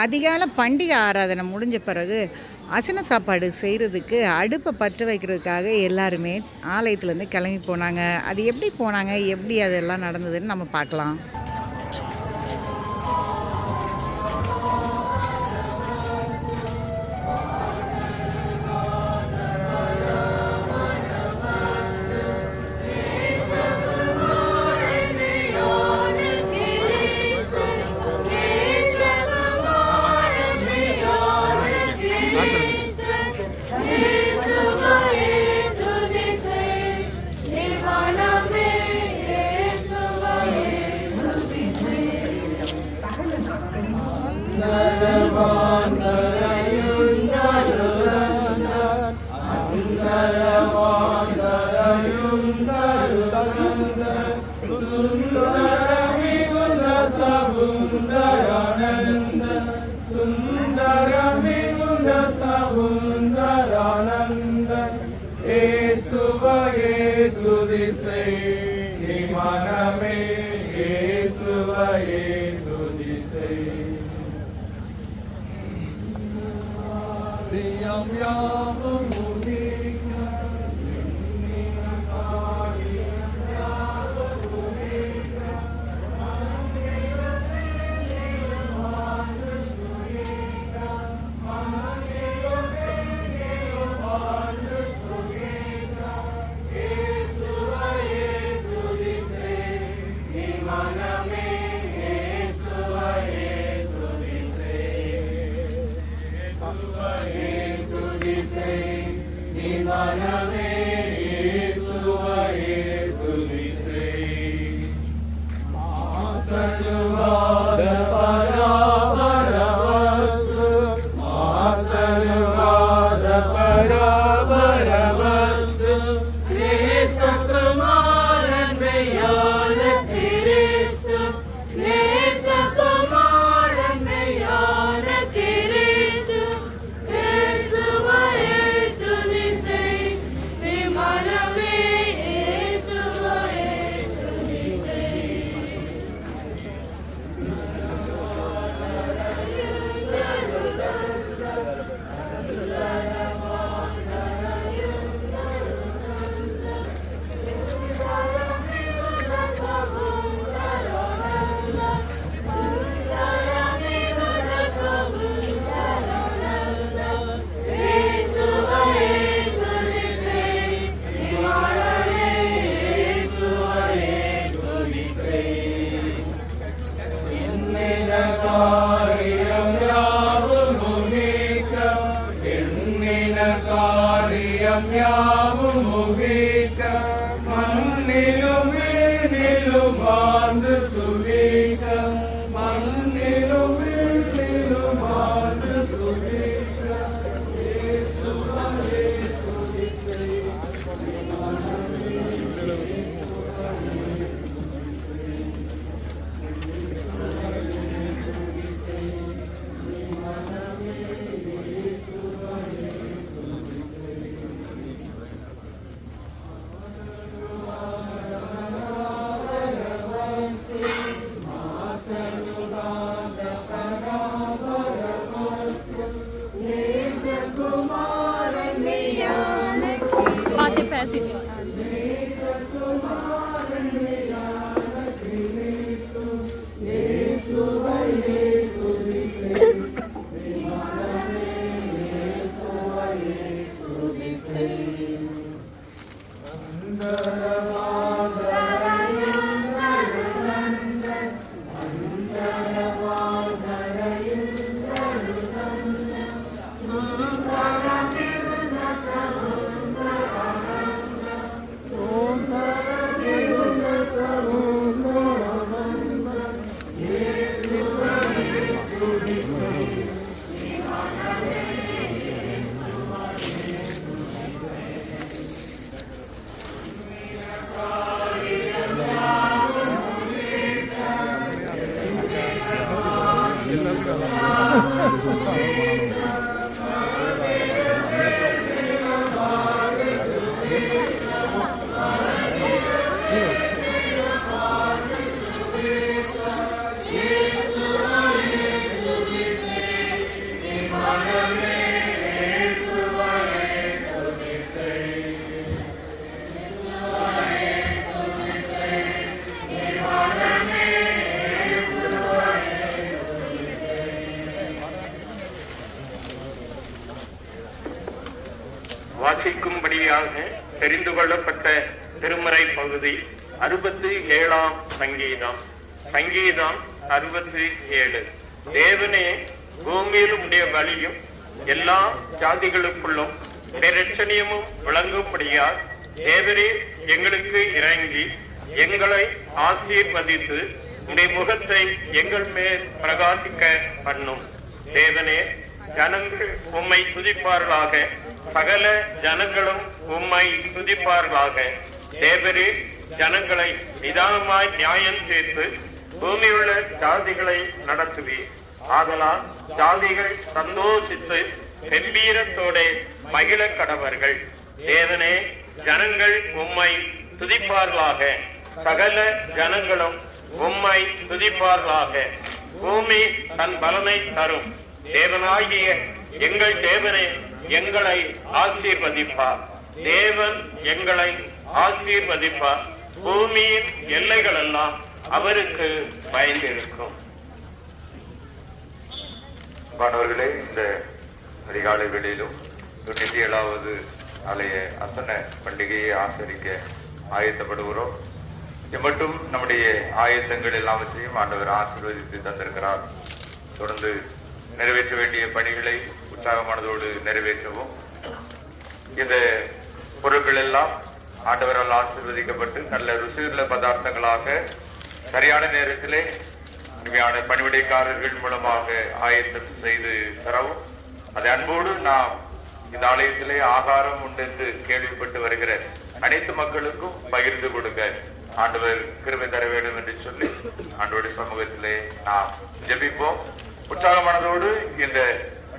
அதிகால பண்டிகை ஆராதனை முடிஞ்ச பிறகு அசன சாப்பாடு செய்கிறதுக்கு அடுப்பை பற்ற வைக்கிறதுக்காக எல்லாருமே ஆலயத்துலேருந்து கிளம்பி போனாங்க. அது எப்படி போனாங்க? எப்படி அதெல்லாம் நடந்ததுன்னு நம்ம பார்க்கலாம். 안녕. Sundara தெரிந்து கொள்ளப்பட்ட திருமறை பகுதி அறுபத்தி ஏழாம் சங்கீதம். சங்கீதம் அறுபத்தி ஏழு. தேவனே பூமியில் உடைய வழியும் எல்லா ஜாதிகளுக்குள்ளும் உடைய விளங்கும்படியால் தேவரே எங்களுக்கு இறங்கி எங்களை ஆசீர்வதித்து உடைய முகத்தை எங்கள் மேல் பிரகாசிக்க பண்ணும். தேவனே ஜனங்கள் உம்மை துதிப்பார்களாக. சகல ஜனங்களும் உம்மை துதிப்பார்களாக. தேவரே ஜனங்களை நிதானமாய் நியாயம் தீர்த்து பூமியுள்ள ஜாதிகளை நடத்துவீர். ஆதலால் ஜாதிகள் சந்தோஷித்து கம்பீரத்தோட மகிழ கடவர்கள். தேவனே ஜனங்கள் உம்மை துதிப்பார்களாக. சகல ஜனங்களும் உம்மை துதிப்பார்களாக. பூமி தன் பலனை தரும். தேவனாகிய எங்கள் தேவனே எங்களை ஆசீர்வதிப்பார். தேவன் எங்களை ஆசீர்வதிப்பார். பூமியின் எல்லைகள் எல்லாம் அவருக்கு பயந்திருக்கும். மாணவர்களே இந்த அதிகாலை வெளியிலும் தொண்ணூத்தி ஏழாவது ஆலய அசன பண்டிகையை ஆசரிக்க ஆயத்தப்படுகிறோம். இது மட்டும் நம்முடைய ஆயத்தங்கள் எல்லாவற்றையும் ஆண்டவர் ஆசீர்வதித்து தந்திருக்கிறார். தொடர்ந்து நிறைவேற்ற வேண்டிய பணிகளை உற்சாகமானதோடு நிறைவேற்றவும். இந்த பொருட்கள் எல்லாம் ஆண்டவரால் ஆசீர்வதிக்கப்பட்டு நல்ல ருசியுள்ள பதார்த்தங்களாக சரியான நேரத்திலே உண்மையான பணிவிடைக்காரர்கள் மூலமாக ஆயத்தம் செய்து தரவும். அதை அன்போடு நாம் இந்த ஆலயத்திலே ஆகாரம் உண்டு என்று கேள்விப்பட்டு வருகிற அனைத்து மக்களுக்கும் பகிர்ந்து கொடுக்க ஆண்டவர் கிருமை தர வேண்டும் என்று சொல்லி ஆண்டவருடைய சமூகத்திலே நாம் ஜெபிப்போம். உற்சாகமானதோடு இந்த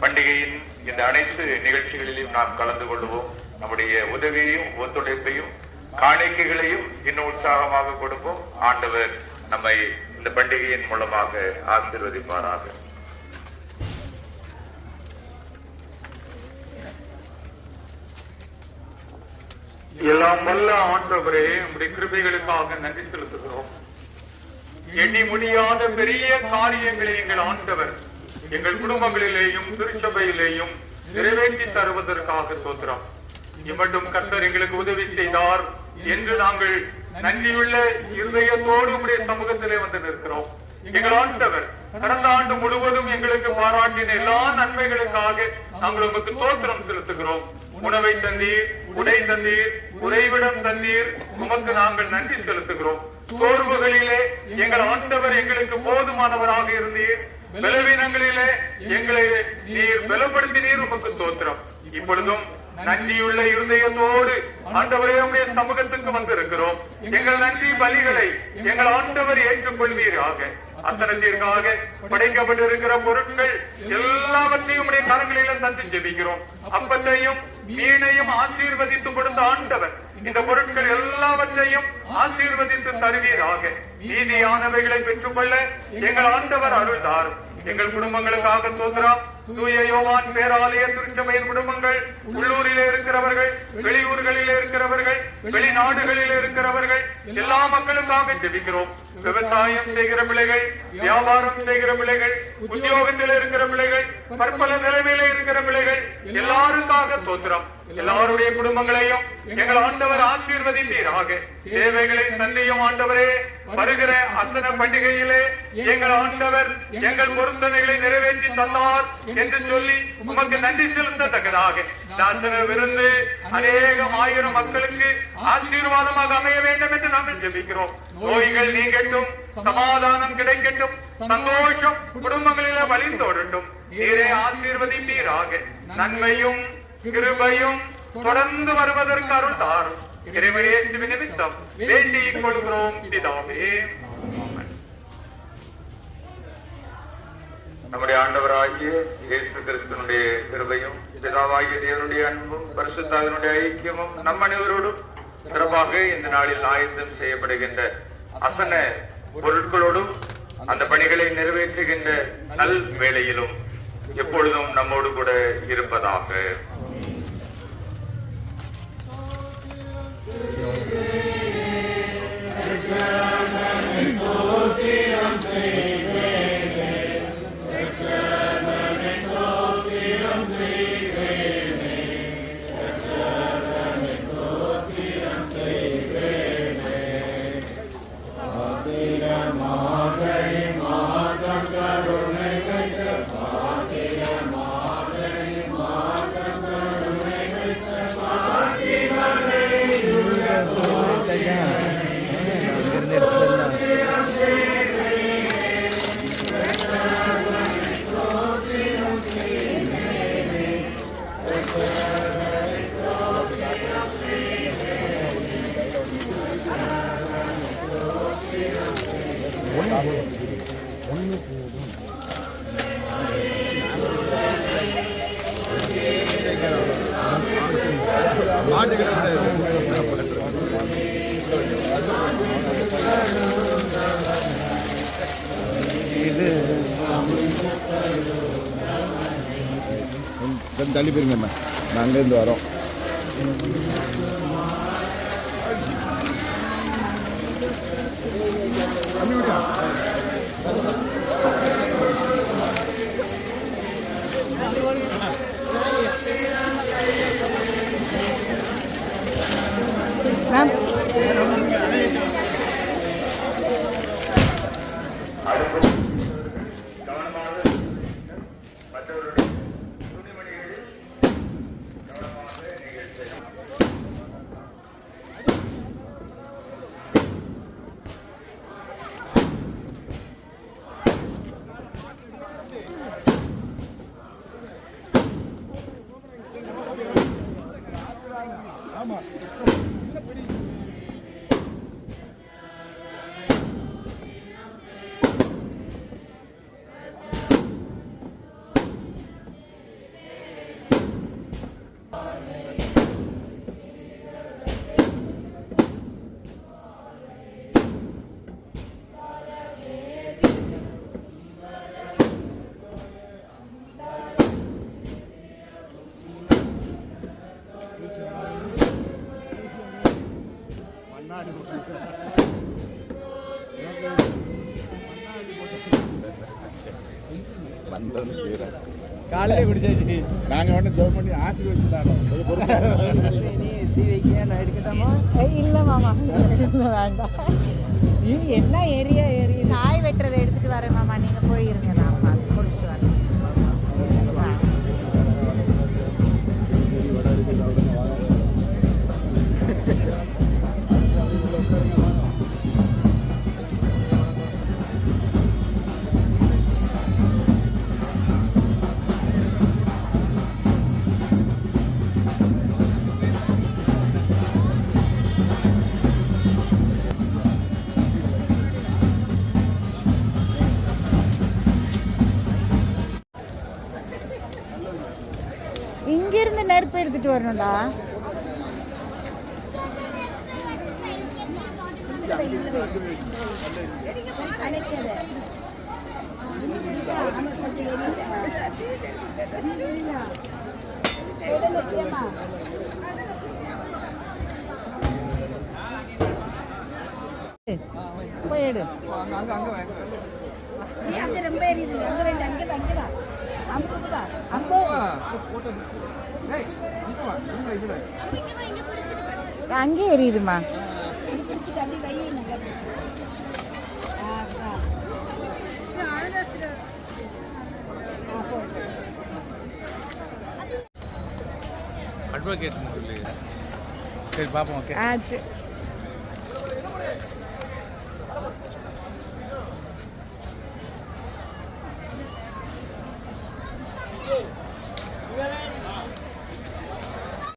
பண்டிகையின் இந்த அனைத்து நிகழ்ச்சிகளிலும் நாம் கலந்து கொள்வோம். நம்முடைய உதவியையும் ஒத்துழைப்பையும் காணிக்கைகளையும் இன்னும் உற்சாகமாக கொடுப்போம். ஆண்டவர் நம்மை இந்த பண்டிகையின் மூலமாக ஆசிர்வதிப்பாராக. எல்லாம் வல்ல ஆண்டவரே உடைய கிருபைகளுக்காக நன்றி செலுத்துகிறோம். எண்ணி முடியாத பெரிய காரியங்களை எங்கள் ஆண்டவர் எங்கள் குடும்பங்களிலேயும் திருச்சபையிலேயும் நிறைவேற்றி தருவதற்காக சோத்திரம் இம்மட்டும் கர்த்தர் எங்களுக்கு உதவி செய்தார் என்று நாங்கள் நன்றியுள்ள இருதயத்தோடு உடைய சமூகத்திலே வந்து நிற்கிறோம். எங்கள் ஆண்டவர் கடந்த ஆண்டு முழுவதும் எங்களுக்கு பாராட்டின எல்லா நன்மைகளுக்காக நாங்கள் உமக்கு தோத்திரம் செலுத்துகிறோம். உணவை தந்தீர் உடை தந்தீர் உறைவிடம் தந்தீர் உமக்கு நாங்கள் நன்றி செலுத்துகிறோம். சோர்வுகளிலே எங்கள் ஆண்டவர் எங்களுக்கு போதுமானவராக இருந்தீர். பலவீனங்களிலே எங்களை நீர் பலப்படுத்தினீர் உமக்கு தோத்திரம். இப்பொழுதும் நன்றியுள்ள இருதயத்தோடு ஆண்டவரே உடைய சமூகத்துக்கு வந்திருக்கிறோம். எங்கள் நன்றி பலிகளை எங்கள் ஆண்டவர் ஏற்றுக்கொள்வீராக. அத்தனத்திற்காக படைக்கப்பட்டிருக்கிற பொருட்கள் எல்லாவற்றையும் உடைய கரங்களிலும் தந்து ஜெபிக்கிறோம். அப்பத்தையும் மீனையும் ஆசீர்வதித்து கொடுத்த ஆண்டவர் இந்த பொருட்கள் எல்லாவற்றையும் ஆசீர்வதித்து தருவீராக. நீதியானவைகளை பெற்றுக்கொள்ள எங்கள் ஆண்டவர் அருள்தார். எங்கள் குடும்பங்களுக்காக சோதரா தூய யோவான் பேராலய திருச்சபையின் குடும்பங்கள் உள்ளூரிலே இருக்கிறவர்கள் வெளியூர்களிலே இருக்கிறவர்கள் வெளிநாடுகளிலே இருக்கிறவர்கள் எல்லா மக்களுக்காக ஜெபிக்கிறோம். விவசாயம் செய்கிற பிள்ளைகள் வியாபாரம் செய்கிற பிள்ளைகள் உத்தியோகத்தில் இருக்கிற பிள்ளைகள் பற்பல நிலைமையில இருக்கிற பிள்ளைகள் எல்லாருக்காக சோதரம் எல்லாருடைய குடும்பங்களையும் எங்கள் ஆண்டவர் ஆசீர்வதித்தீராக. தேவைகளை தந்தையும் ஆண்டவரே வருகிற அத்தனை பண்டிகையிலே எங்கள் ஆண்டவர் எங்கள் பொருத்தனைகளை நிறைவேற்றி தந்தார் என்று சொல்லி உமக்கு நன்றி செலுத்தத்தக்கதாக. நாசன விருந்து அநேகம் ஆயிரம் மக்களுக்கு ஆசீர்வாதமாக அமைய வேண்டும் என்று நாங்கள் ஜெபிக்கிறோம். நோய்கள் நீங்கட்டும் சமாதானம் கிடைக்கட்டும் சந்தோஷம் குடும்பங்களில வழிந்தோடட்டும். நீரே ஆசீர்வதிப்பீராக. நன்மையும் கிருபையும் தொடர்ந்து வருவதற்கு அருள் தாரும் இறைமையே நிமித்தம் வேண்டிக் கொள்கிறோம் பிதாவே. நம்முடைய ஆண்டவராகிய இயேசு கிறிஸ்தனுடைய கிருபையும் பிதாவாகிய தேவனுடைய அன்பும் பரிசுத்தாவினுடைய ஐக்கியமும் நம் அனைவரோடும் சிறப்பாக இந்த நாளில் ஆயத்தம் செய்யப்படுகின்ற அசன பொருட்களோடும் அந்த பணிகளை நிறைவேற்றுகின்ற நல் வேளையிலும் எப்பொழுதும் நம்மோடு கூட இருப்பதாக. Lord. கொஞ்சம் தள்ளி போயிருங்கம்மா நான் அங்கேருந்து வரோம் Thank you. மேம் காலையிலே குடிச்சாச்சு. நாங்கள் வந்து ஜோம் பண்ணி ஆசீர்வதிச்சுட்டாங்க. இல்லை மாமா. வேண்டாம். இது என்ன ஏரியா ஏரியா காய் வெட்டுறதை எடுத்துட்டு வரேன் மாமா. நீங்கள் போயிருங்க வரணும்டா போயிடு எடு. அங்க ரொம்ப எரியுது அங்க ரெண்டு அங்கே தான் அங்கே தான் அம்பு தான் அம்பு அங்கே எரியுதுமா? அட்வொகேட் சொல்லி. சரி பார்ப்போம் ஓகே ஆ சரி